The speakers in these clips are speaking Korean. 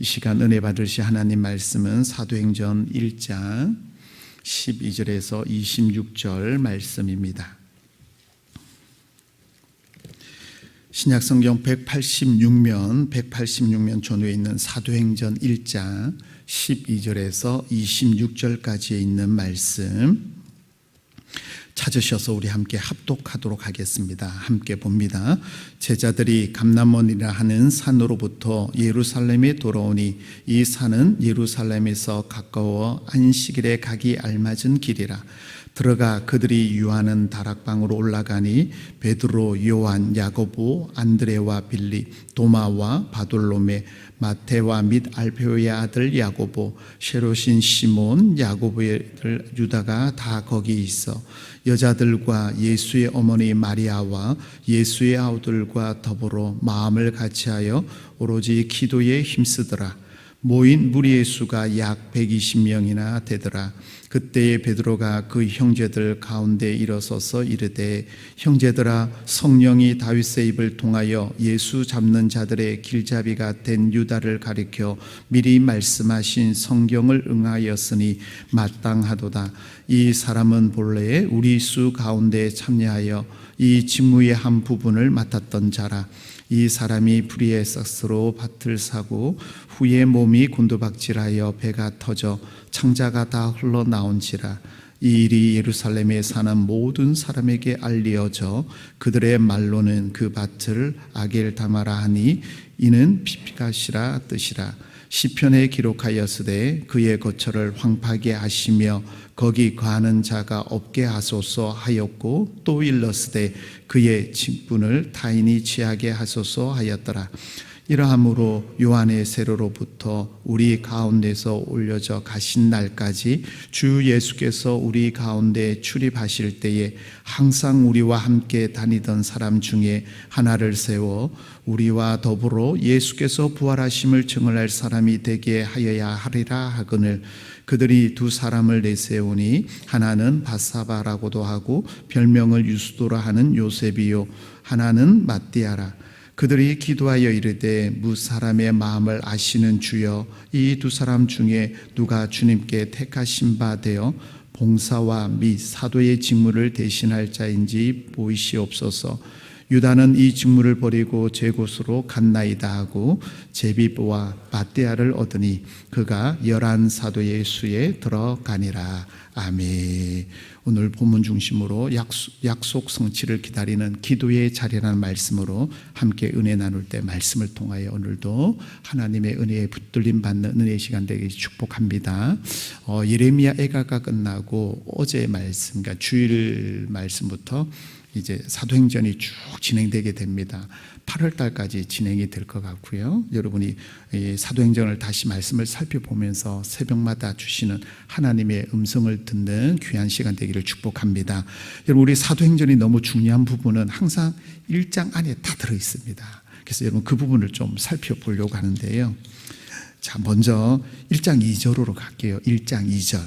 이 시간 은혜 받으시 하나님 말씀은 사도행전 1장 12절에서 26절 말씀입니다. 신약 성경 186면 186면 전후에 있는 사도행전 1장 12절에서 26절까지에 있는 말씀 찾으셔서 우리 함께 합독하도록 하겠습니다. 함께 봅니다. 제자들이 감남원이라 하는 산으로부터 예루살렘에 돌아오니 이 산은 예루살렘에서 가까워 안식일에 가기 알맞은 길이라. 들어가 그들이 유하는 다락방으로 올라가니 베드로, 요한, 야고보, 안드레와 빌리, 도마와 바돌로메, 마테와 및 알페오의 아들 야고보, 셰로신 시몬, 야고보의 유다가 다 거기 있어 여자들과 예수의 어머니 마리아와 예수의 아우들과 더불어 마음을 같이하여 오로지 기도에 힘쓰더라. 모인 무리의 수가 약 120명이나 되더라. 그때에 베드로가 그 형제들 가운데 일어서서 이르되 형제들아 성령이 다윗의 입을 통하여 예수 잡는 자들의 길잡이가 된 유다를 가리켜 미리 말씀하신 성경을 응하였으니 마땅하도다. 이 사람은 본래 우리 수 가운데 참여하여 이 직무의 한 부분을 맡았던 자라. 이 사람이 불의의 싹스로 밭을 사고 후에 몸이 곤두박질하여 배가 터져 창자가 다 흘러나온지라 이 일이 예루살렘에 사는 모든 사람에게 알리어져 그들의 말로는 그 밭을 아겔 다마라 하니 이는 피피가시라 뜻이라 시편에 기록하였으되 그의 거처를 황파게 하시며 거기 거하는 자가 없게 하소서 하였고 또 일렀으되 그의 직분을 타인이 취하게 하소서 하였더라. 이러함으로 요한의 세로로부터 우리 가운데서 올려져 가신 날까지 주 예수께서 우리 가운데 출입하실 때에 항상 우리와 함께 다니던 사람 중에 하나를 세워 우리와 더불어 예수께서 부활하심을 증언할 사람이 되게 하여야 하리라 하거늘 그들이 두 사람을 내세우니 하나는 바사바라고도 하고 별명을 유수도라 하는 요셉이요 하나는 마띠아라 그들이 기도하여 이르되 무 사람의 마음을 아시는 주여 이 두 사람 중에 누가 주님께 택하신 바 되어 봉사와 및 사도의 직무를 대신할 자인지 보이시옵소서. 유다는 이 직무를 버리고 제 곳으로 갔나이다 하고 제비보와 바띠아를 얻으니 그가 열한 사도의 수에 들어가니라. 아멘. 오늘 본문 중심으로 약속, 약속 성취를 기다리는 기도의 자리라는 말씀으로 함께 은혜 나눌 때 말씀을 통하여 오늘도 하나님의 은혜에 붙들림 받는 은혜의 시간 되기 축복합니다. 어, 예레미야 애가가 끝나고 어제 말씀, 그러니까 주일 말씀부터 이제 사도행전이 쭉 진행되게 됩니다. 8월 달까지 진행이 될 것 같고요. 여러분이 사도행전을 다시 말씀을 살펴보면서 새벽마다 주시는 하나님의 음성을 듣는 귀한 시간 되기를 축복합니다. 여러분 우리 사도행전이 너무 중요한 부분은 항상 1장 안에 다 들어 있습니다. 그래서 여러분 그 부분을 좀 살펴보려고 하는데요. 자, 먼저 1장 2절로 갈게요. 1장 2절.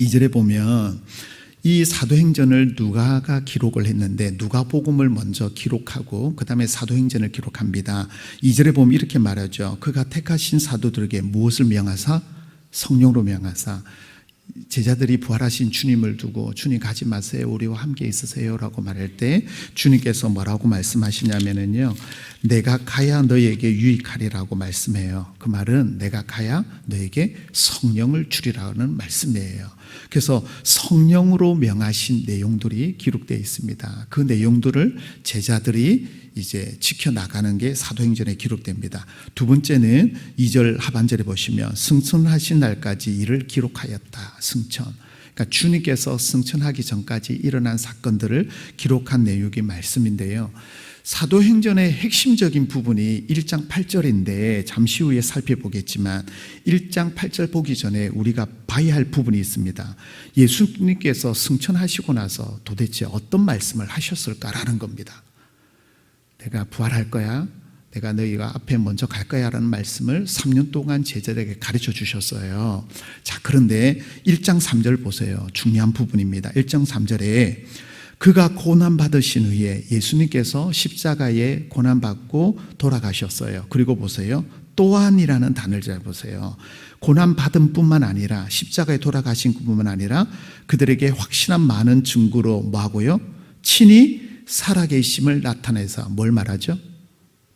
2절에 보면 이 사도행전을 누가가 기록을 했는데 누가복음을 먼저 기록하고 그다음에 사도행전을 기록합니다. 2절에 보면 이렇게 말하죠. 그가 택하신 사도들에게 무엇을 명하사 성령으로 명하사 제자들이 부활하신 주님을 두고 주님 가지 마세요. 우리와 함께 있으세요라고 말할 때 주님께서 뭐라고 말씀하시냐면은요. 내가 가야 너에게 유익하리라고 말씀해요. 그 말은 내가 가야 너에게 성령을 주리라는 말씀이에요. 그래서 성령으로 명하신 내용들이 기록되어 있습니다. 그 내용들을 제자들이 이제 지켜나가는 게 사도행전에 기록됩니다. 두 번째는 2절 하반절에 보시면 승천하신 날까지 이를 기록하였다. 승천. 그러니까 주님께서 승천하기 전까지 일어난 사건들을 기록한 내용이 말씀인데요. 사도행전의 핵심적인 부분이 1장 8절인데 잠시 후에 살펴보겠지만 1장 8절 보기 전에 우리가 봐야 할 부분이 있습니다. 예수님께서 승천하시고 나서 도대체 어떤 말씀을 하셨을까라는 겁니다. 내가 부활할 거야. 내가 너희가 앞에 먼저 갈 거야 라는 말씀을 3년 동안 제자들에게 가르쳐 주셨어요. 자, 그런데 1장 3절 보세요. 중요한 부분입니다. 1장 3절에 그가 고난받으신 후에 예수님께서 십자가에 고난받고 돌아가셨어요. 그리고 보세요. 또한이라는 단어를 잘 보세요. 고난 받은 뿐만 아니라 십자가에 돌아가신 뿐만 아니라 그들에게 확실한 많은 증거로 뭐하고요? 친히 살아계심을 나타내서 뭘 말하죠?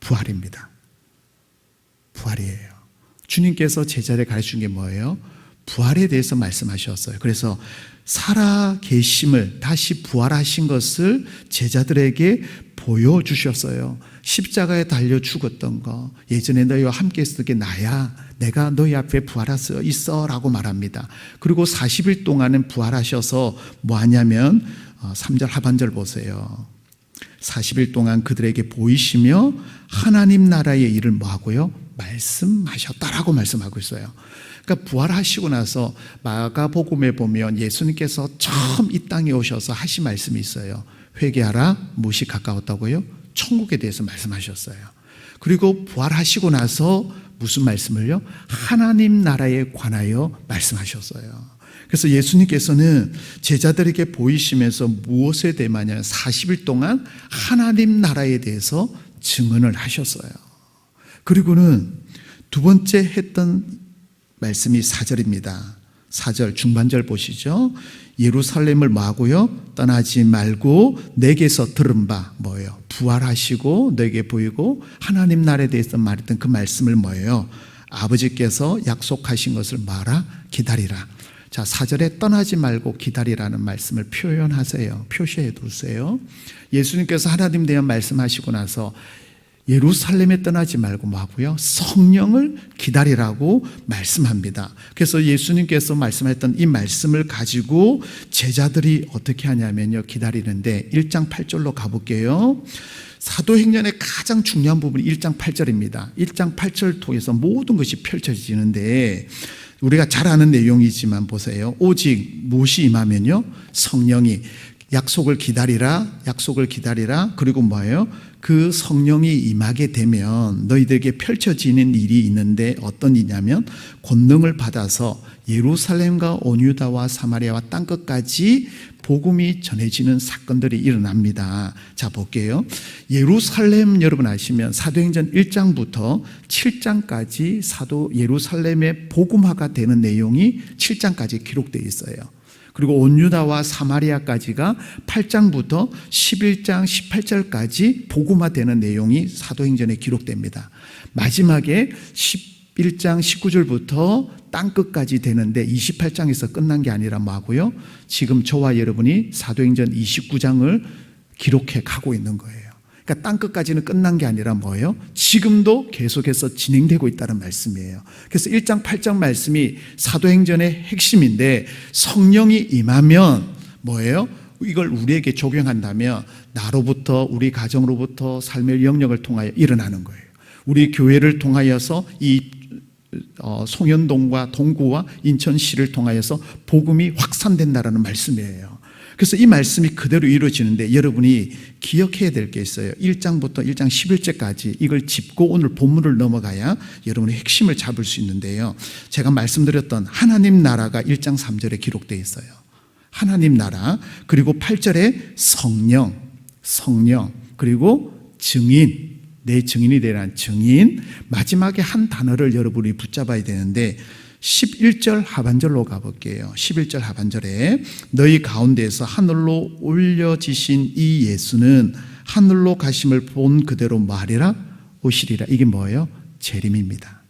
부활입니다. 부활이에요. 주님께서 제자를 가르친 게 뭐예요? 부활에 대해서 말씀하셨어요. 그래서 살아 계심을 다시 부활하신 것을 제자들에게 보여주셨어요. 십자가에 달려 죽었던 거, 예전에 너희와 함께 있었던 게 나야. 내가 너희 앞에 부활하서 있어. 라고 말합니다. 그리고 40일 동안은 부활하셔서 뭐 하냐면, 3절 하반절 보세요. 40일 동안 그들에게 보이시며 하나님 나라의 일을 뭐 하고요? 말씀하셨다라고 말씀하고 있어요. 그러니까 부활하시고 나서 마가복음에 보면 예수님께서 처음 이 땅에 오셔서 하신 말씀이 있어요. 회개하라 무엇이 가까웠다고요? 천국에 대해서 말씀하셨어요. 그리고 부활하시고 나서 무슨 말씀을요? 하나님 나라에 관하여 말씀하셨어요. 그래서 예수님께서는 제자들에게 보이시면서 무엇에 대하냐 40일 동안 하나님 나라에 대해서 증언을 하셨어요. 그리고는 두 번째 했던 말씀이 4절입니다. 4절 중반절 보시죠. 예루살렘을 뭐하고요? 떠나지 말고 내게서 들은 바 뭐예요? 부활하시고 내게 보이고 하나님 나라에 대해서 말했던 그 말씀을 뭐예요? 아버지께서 약속하신 것을 말아 기다리라. 자, 4절에 떠나지 말고 기다리라는 말씀을 표현하세요. 표시해 두세요. 예수님께서 하나님 대한 말씀하시고 나서 예루살렘에 떠나지 말고 뭐 하고요? 성령을 기다리라고 말씀합니다. 그래서 예수님께서 말씀했던 이 말씀을 가지고 제자들이 어떻게 하냐면요. 기다리는데 1장 8절로 가볼게요. 사도행전의 가장 중요한 부분이 1장 8절입니다. 1장 8절 통해서 모든 것이 펼쳐지는데 우리가 잘 아는 내용이지만 보세요. 오직 무엇이 임하면요? 성령이 약속을 기다리라, 약속을 기다리라. 그리고 뭐예요? 그 성령이 임하게 되면 너희들에게 펼쳐지는 일이 있는데 어떤 일이냐면 권능을 받아서 예루살렘과 온유다와 사마리아와 땅 끝까지 복음이 전해지는 사건들이 일어납니다. 자, 볼게요. 예루살렘 여러분 아시면 사도행전 1장부터 7장까지 사도 예루살렘의 복음화가 되는 내용이 7장까지 기록되어 있어요. 그리고 온유다와 사마리아까지가 8장부터 11장 18절까지 복음화되는 내용이 사도행전에 기록됩니다. 마지막에 11장 19절부터 땅끝까지 되는데 28장에서 끝난 게 아니라 뭐하고요? 지금 저와 여러분이 사도행전 29장을 기록해 가고 있는 거예요. 그러니까 땅 끝까지는 끝난 게 아니라 뭐예요? 지금도 계속해서 진행되고 있다는 말씀이에요. 그래서 1장 8장 말씀이 사도행전의 핵심인데 성령이 임하면 뭐예요? 이걸 우리에게 적용한다면 나로부터 우리 가정으로부터 삶의 영역을 통하여 일어나는 거예요. 우리 교회를 통하여서 이 어, 송현동과 동구와 인천시를 통하여서 복음이 확산된다라는 말씀이에요. 그래서 이 말씀이 그대로 이루어지는데 여러분이 기억해야 될 게 있어요. 1장부터 1장 11절까지 이걸 짚고 오늘 본문을 넘어가야 여러분의 핵심을 잡을 수 있는데요. 제가 말씀드렸던 하나님 나라가 1장 3절에 기록되어 있어요. 하나님 나라 그리고 8절에 성령, 성령 그리고 증인 내 증인이 되란 증인 마지막에 한 단어를 여러분이 붙잡아야 되는데 11절 하반절로 가볼게요. 11절 하반절에 너희 가운데에서 하늘로 올려지신 이 예수는 하늘로 가심을 본 그대로 말이라 오시리라. 이게 뭐예요? 재림입니다.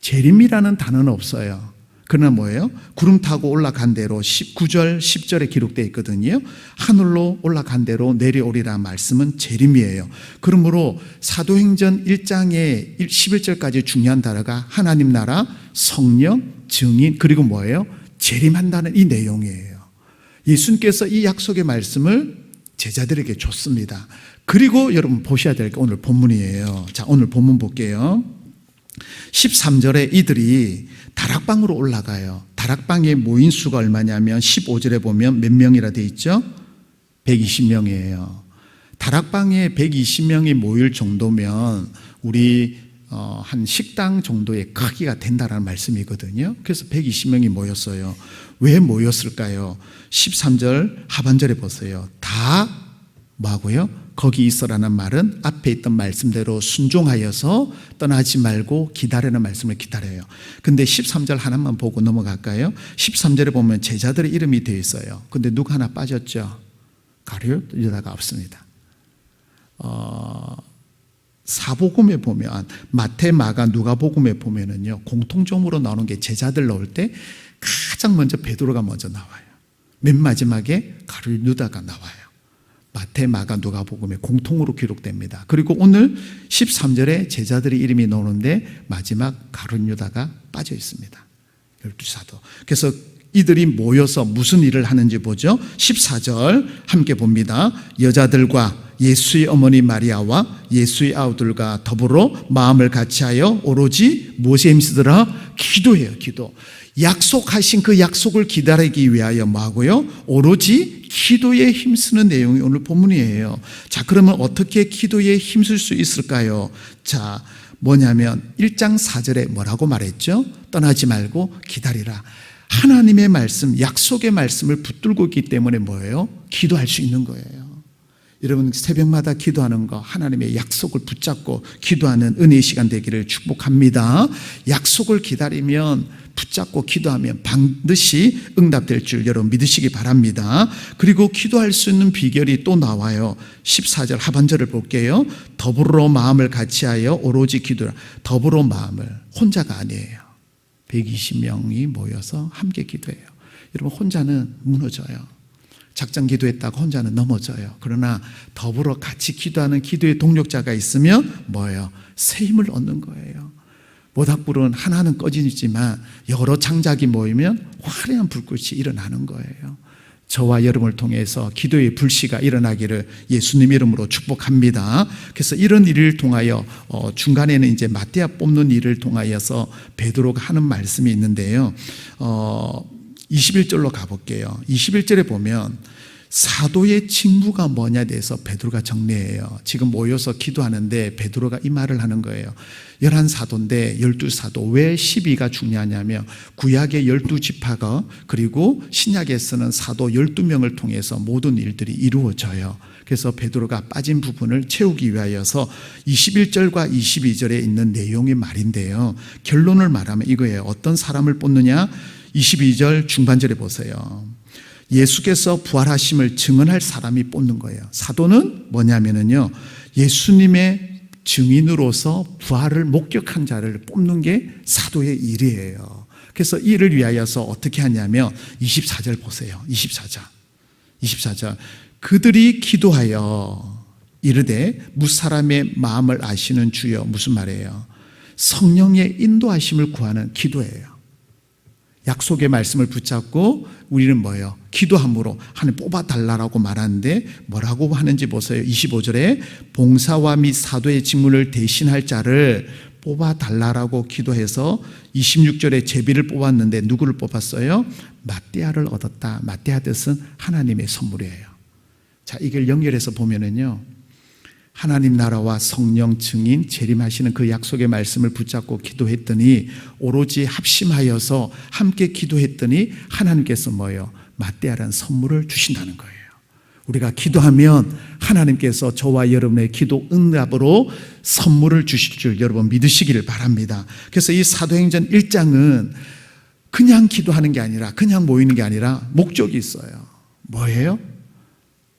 재림이라는 단어는 없어요. 그러나 뭐예요? 구름 타고 올라간 대로 9절, 10절에 기록되어 있거든요. 하늘로 올라간 대로 내려오리라 말씀은 재림이에요. 그러므로 사도행전 1장의 11절까지 중요한 단어가 하나님 나라, 성령, 증인, 그리고 뭐예요? 재림한다는 이 내용이에요. 예수님께서 이 약속의 말씀을 제자들에게 줬습니다. 그리고 여러분 보셔야 될 게 오늘 본문이에요. 자, 오늘 본문 볼게요. 13절에 이들이 다락방으로 올라가요. 다락방에 모인 수가 얼마냐면 15절에 보면 몇 명이라 돼 있죠? 120명이에요. 다락방에 120명이 모일 정도면 우리 어, 한 식당 정도의 크기가 된다라는 말씀이거든요. 그래서 120명이 모였어요. 왜 모였을까요? 13절 하반절에 보세요. 다 뭐하고요? 거기 있어라는 말은 앞에 있던 말씀대로 순종하여서 떠나지 말고 기다리는 말씀을 기다려요. 근데 13절 하나만 보고 넘어갈까요? 13절에 보면 제자들의 이름이 되어 있어요. 근데 누구 하나 빠졌죠? 가룟 유다가 없습니다. 어, 사복음에 보면 마태, 마가, 누가복음에 보면은요 공통점으로 나오는 게 제자들 나올 때 가장 먼저 베드로가 먼저 나와요. 맨 마지막에 가룟 유다가 나와요. 마태, 마가, 누가 복음에 공통으로 기록됩니다. 그리고 오늘 13절에 제자들의 이름이 나오는데 마지막 가룟 유다가 빠져 있습니다. 열두 사도. 그래서 이들이 모여서 무슨 일을 하는지 보죠. 14절 함께 봅니다. 여자들과 예수의 어머니 마리아와 예수의 아우들과 더불어 마음을 같이하여 오로지 무엇에 힘쓰더라? 기도해요, 기도. 약속하신 그 약속을 기다리기 위하여 뭐하고요? 오로지 기도에 힘쓰는 내용이 오늘 본문이에요. 자, 그러면 어떻게 기도에 힘쓸 수 있을까요? 자, 뭐냐면 1장 4절에 뭐라고 말했죠? 떠나지 말고 기다리라. 하나님의 말씀, 약속의 말씀을 붙들고 있기 때문에 뭐예요? 기도할 수 있는 거예요. 여러분 새벽마다 기도하는 거 하나님의 약속을 붙잡고 기도하는 은혜의 시간 되기를 축복합니다. 약속을 기다리면 붙잡고 기도하면 반드시 응답될 줄 여러분 믿으시기 바랍니다. 그리고 기도할 수 있는 비결이 또 나와요. 14절 하반절을 볼게요. 더불어 마음을 같이하여 오로지 기도라. 더불어 마음을 혼자가 아니에요. 120명이 모여서 함께 기도해요. 여러분 혼자는 무너져요. 작전 기도했다고 혼자는 넘어져요. 그러나 더불어 같이 기도하는 기도의 동력자가 있으면 뭐예요? 새 힘을 얻는 거예요. 모닥불은 하나는 꺼지지만 여러 장작이 모이면 화려한 불꽃이 일어나는 거예요. 저와 여러분을 통해서 기도의 불씨가 일어나기를 예수님 이름으로 축복합니다. 그래서 이런 일을 통하여 어, 중간에는 이제 마띠아 뽑는 일을 통하여서 베드로가 하는 말씀이 있는데요. 어, 21절로 가볼게요. 21절에 보면 사도의 직무가 뭐냐에 대해서 베드로가 정리해요. 지금 모여서 기도하는데 베드로가 이 말을 하는 거예요. 11사도인데 12사도 왜 12가 중요하냐면 구약의 12지파가 그리고 신약에서는 사도 12명을 통해서 모든 일들이 이루어져요. 그래서 베드로가 빠진 부분을 채우기 위하여서 21절과 22절에 있는 내용의 말인데요. 결론을 말하면 이거예요. 어떤 사람을 뽑느냐? 22절 중반절에 보세요. 예수께서 부활하심을 증언할 사람이 뽑는 거예요. 사도는 뭐냐면은요. 예수님의 증인으로서 부활을 목격한 자를 뽑는 게 사도의 일이에요. 그래서 이를 위하여서 어떻게 하냐면 24절 보세요. 24절. 24절. 그들이 기도하여 이르되 무사람의 마음을 아시는 주여 무슨 말이에요? 성령의 인도하심을 구하는 기도예요. 약속의 말씀을 붙잡고 우리는 뭐예요? 기도함으로 하나님 뽑아달라고 말하는데 뭐라고 하는지 보세요. 25절에 봉사와 및 사도의 직무를 대신할 자를 뽑아달라고 기도해서 26절에 제비를 뽑았는데 누구를 뽑았어요? 마띠아를 얻었다. 마띠아 뜻은 하나님의 선물이에요. 자, 이걸 연결해서 보면은요. 하나님 나라와 성령 증인 재림하시는 그 약속의 말씀을 붙잡고 기도했더니 오로지 합심하여서 함께 기도했더니 하나님께서 뭐예요? 마대아라는 선물을 주신다는 거예요. 우리가 기도하면 하나님께서 저와 여러분의 기도 응답으로 선물을 주실 줄 여러분 믿으시기를 바랍니다. 그래서 이 사도행전 1장은 그냥 기도하는 게 아니라 그냥 모이는 게 아니라 목적이 있어요. 뭐예요?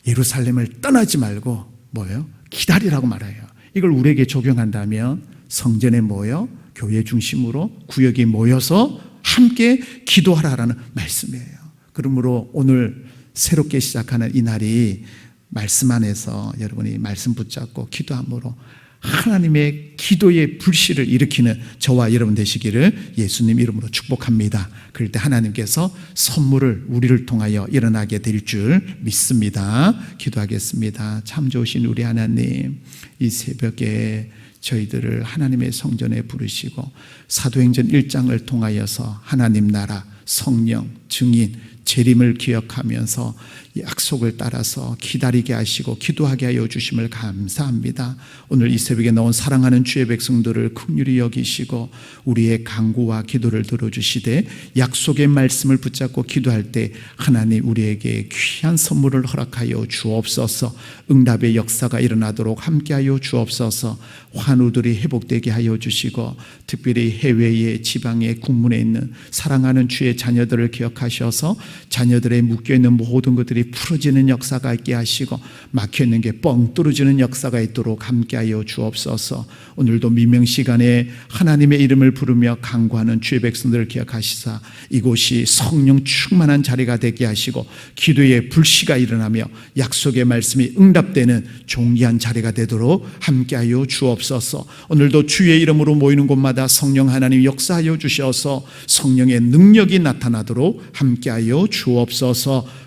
예루살렘을 떠나지 말고 뭐예요? 기다리라고 말해요. 이걸 우리에게 적용한다면 성전에 모여 교회 중심으로 구역이 모여서 함께 기도하라라는 말씀이에요. 그러므로 오늘 새롭게 시작하는 이 날이 말씀 안에서 여러분이 말씀 붙잡고 기도함으로 하나님의 기도의 불씨를 일으키는 저와 여러분 되시기를 예수님 이름으로 축복합니다. 그럴 때 하나님께서 선물을 우리를 통하여 일어나게 될 줄 믿습니다. 기도하겠습니다. 참 좋으신 우리 하나님, 이 새벽에 저희들을 하나님의 성전에 부르시고 사도행전 1장을 통하여서 하나님 나라, 성령, 증인, 재림을 기억하면서 약속을 따라서 기다리게 하시고 기도하게 하여 주심을 감사합니다. 오늘 이 새벽에 나온 사랑하는 주의 백성들을 긍휼히 여기시고 우리의 간구와 기도를 들어주시되 약속의 말씀을 붙잡고 기도할 때 하나님 우리에게 귀한 선물을 허락하여 주옵소서 응답의 역사가 일어나도록 함께하여 주옵소서 환우들이 회복되게 하여 주시고 특별히 해외의 지방의 국문에 있는 사랑하는 주의 자녀들을 기억하셔서 자녀들의 묶여있는 모든 것들이 풀어지는 역사가 있게 하시고 막혀 있는 게 뻥 뚫어지는 역사가 있도록 함께하여 주옵소서. 오늘도 미명 시간에 하나님의 이름을 부르며 강구하는 주의 백성들을 기억하시사 이곳이 성령 충만한 자리가 되게 하시고 기도의 불씨가 일어나며 약속의 말씀이 응답되는 종기한 자리가 되도록 함께하여 주옵소서. 오늘도 주의 이름으로 모이는 곳마다 성령 하나님 역사하여 주셔서 성령의 능력이 나타나도록 함께하여 주옵소서